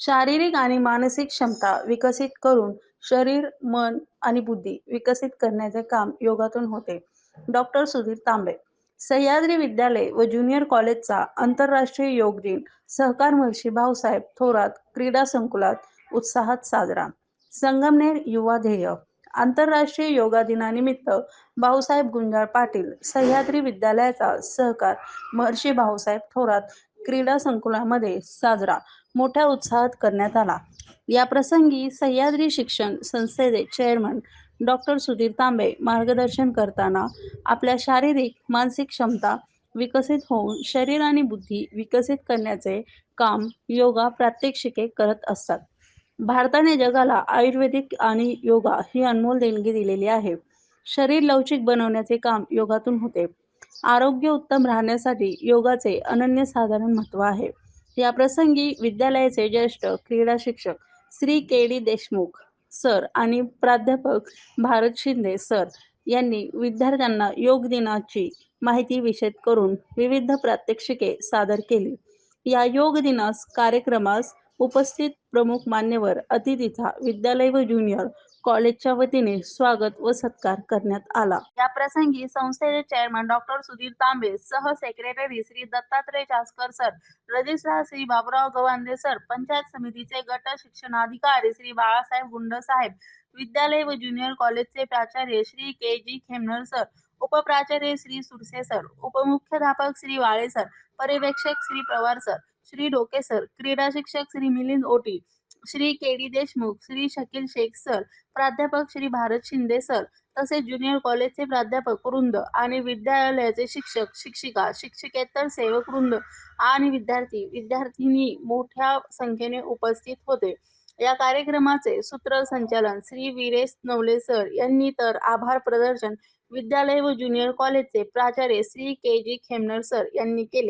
शारीरिक आणि मानसिक क्षमता विकसित करून शरीर, मन आणि बुद्धी विकसित करण्याचे काम योगातून होते. डॉक्टर सुधीर तांबे सह्याद्री विद्यालय व ज्युनियर कॉलेजचा आंतरराष्ट्रीय योग दिन सहकार महर्षी भाऊसाहेब थोरात क्रीडा संकुलात उत्साहात साजरा संगमनेर युवा ध्येय आंतरराष्ट्रीय योगा दिनानिमित्त भाऊसाहेब गुंजाळ पाटील सह्याद्री विद्यालयाचा सहकार महर्षी भाऊसाहेब थोरात क्रीडा संकुलामध्ये साजरा मोठ्या उत्साहात करण्यात आला. या प्रसंगी सह्याद्री शिक्षण संस्थेचे चेअरमन डॉक्टर सुधीर तांबे मार्गदर्शन करताना आपल्या शारीरिक, मानसिक क्षमता विकसित होऊन शरीर आणि बुद्धी विकसित करण्याचे काम योगा प्रात्यक्षिके करत असतात. भारताने जगाला आयुर्वेदिक आणि योगा ही अनमोल देणगी दिलेली आहे. शरीर लवचिक बनवण्याचे काम योगातून होते. आरोग्य उत्तम राहण्यासाठी योगाचे अनन्यसाधारण महत्त्व आहे. याप्रसंगी विद्यालयाचे ज्येष्ठ क्रीडा शिक्षक Shri. K. D. Deshmukh sir आणि प्राध्यापक भारत शिंदे सर यांनी विद्यार्थ्यांना योग दिनाची माहिती विषद करून विविध प्रात्यक्षिके सादर केली. या योग दिनास कार्यक्रमास उपस्थित प्रमुख मान्यवर अतिथीचा विद्यालय व ज्युनियर कॉलेजच्या वतीने स्वागत व सत्कार करण्यात आला. याप्रसंगी संस्थेचे चेअरमन डॉ. सुधीर तांबे, सह secretary Shri. Dattatray Chaskar sir, registrar Shri. Baburao Gawande sir, panchayat समितीचे गट शिक्षणाधिकारी श्री. बाळासाहेब गुंडसाहेब, विद्यालय व ज्युनियर कॉलेजचे प्राचार्य Shri. K. G. Khemnar sir, उपप्राचार्य Shri. Surse sir, उपमुख्याध्यापक श्री. वाळे सर, पर्यवेक्षक श्री. पवार सर, श्री. डोके सर, क्रीडा शिक्षक Shri. Milind Oti, Shri. K. D. Deshmukh, Shri. Shakeel Shaikh sir, प्राध्यापक श्री. भारत शिंदे सर तसेच ज्युनियर कॉलेजचे प्राध्यापक वृंद आणि विद्यालयाचे शिक्षक शिक्षिका, शिक्षिकेतर सेवक वृंद आणि विद्यार्थी विद्यार्थिनी मोठ्या संख्येने उपस्थित होते. या कार्यक्रमाचे सूत्रसंचालन श्री. वीरेश नवले सर यांनी तर आभार प्रदर्शन विद्यालय व ज्युनियर कॉलेजचे प्राचार्य Shri. K. G. Khemnar sir यांनी केले.